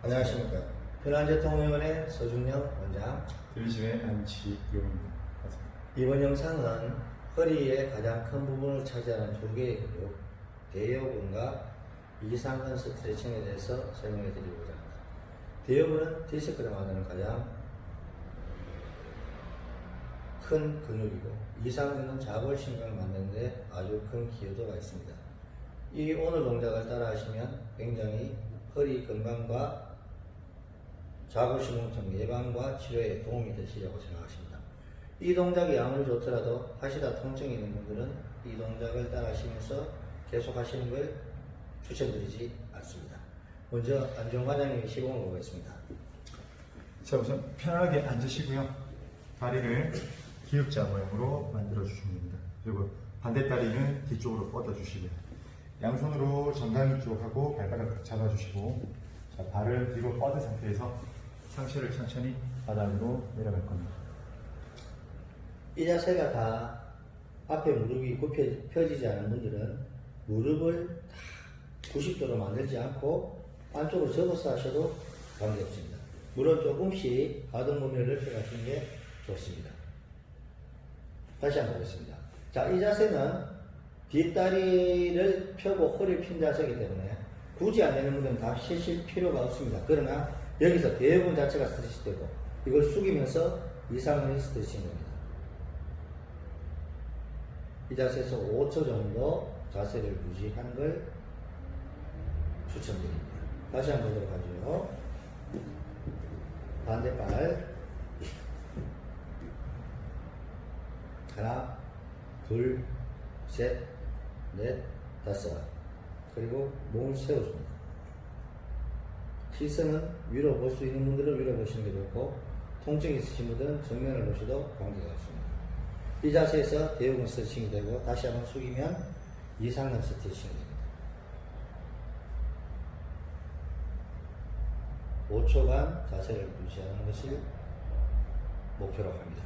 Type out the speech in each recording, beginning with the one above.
안녕하십니까. 편안재통위원회 서준영 원장. 들리심의 안치용입니다. 맞습니다. 이번 영상은 허리의 가장 큰 부분을 차지하는 조개의 근육, 대여근과 이상근 스트레칭에 대해서 설명해 드리고자 합니다. 대여근은 디스크를 만드는 가장 큰 근육이고 이상근은 자골신경을 만드는 데 아주 큰 기여도가 있습니다. 이 오늘 동작을 따라 하시면 굉장히 허리 건강과 자골신경통 예방과 치료에 도움이 되시려고 생각하십니다. 이 동작이 아무리 좋더라도 하시다 통증이 있는 분들은 이 동작을 따라 하시면서 계속 하시는 걸 추천드리지 않습니다. 먼저 안정 과장님의 시범을 보겠습니다. 자, 우선 편안하게 앉으시고요. 다리를 기역자 모양으로 만들어 주시면 됩니다. 그리고 반대 다리는 뒤쪽으로 뻗어 주시고요. 양손으로 정강이 쪽 하고 발바닥 잡아주시고, 자, 발을 뒤로 뻗은 상태에서 상체를 천천히 바닥으로 내려갈 겁니다. 이 자세가 다 앞에 무릎이 굽혀 펴지지 않은 분들은 무릎을 다 90도로 만들지 않고 안쪽으로 접어서 하셔도 관계없습니다. 무릎 조금씩 가동 범위를 넓혀가시는 게 좋습니다. 다시 한번 보겠습니다. 자, 이 자세는 뒷다리를 펴고 허리를 핀 자세이기 때문에 굳이 안 되는 분들은 다 쉬실 필요가 없습니다. 그러나 여기서 대부분 자체가 스트레치 되고 이걸 숙이면서 이상은 스트레칭 됩니다. 이 자세에서 5초 정도 자세를 유지하는 걸 추천드립니다. 다시 한번 보도록 하죠. 반대발. 하나, 둘, 셋, 넷, 다섯. 그리고 몸을 세워줍니다. 시선은 위로 볼 수 있는 분들은 위로 보시는 게 좋고, 통증이 있으신 분들은 정면을 보셔도 관계가 없습니다. 이 자세에서 대우근 스트레칭이 되고 다시 한번 숙이면 이상근 스트레칭이 됩니다. 5초간 자세를 유지하는 것을 목표로 합니다.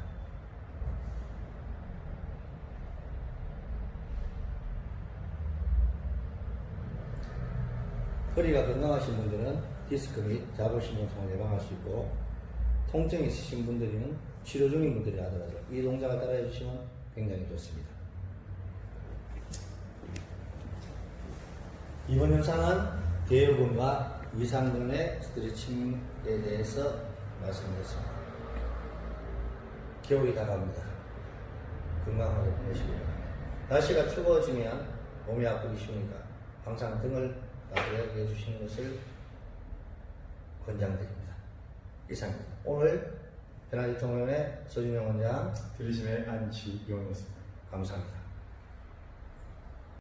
허리가 건강하신 분들은 디스크 및 자골신경통을 예방할 수 있고 통증이 있으신 분들은 치료 중인 분들이 하더라도 이 동작을 따라해 주시면 굉장히 좋습니다. 이번 영상은 대여근과 이상근의 스트레칭에 대해서 말씀드렸습니다. 겨울이 다가옵니다. 건강하게 보내시기 바랍니다. 날씨가 추워지면 몸이 아프기 쉬우니까 항상 등을 따뜻하게 해주시는 것을 권장드립니다. 이상입니다. 오늘 변화대통령의 서준영 원장 들리심의 안치용이었습니다. 감사합니다.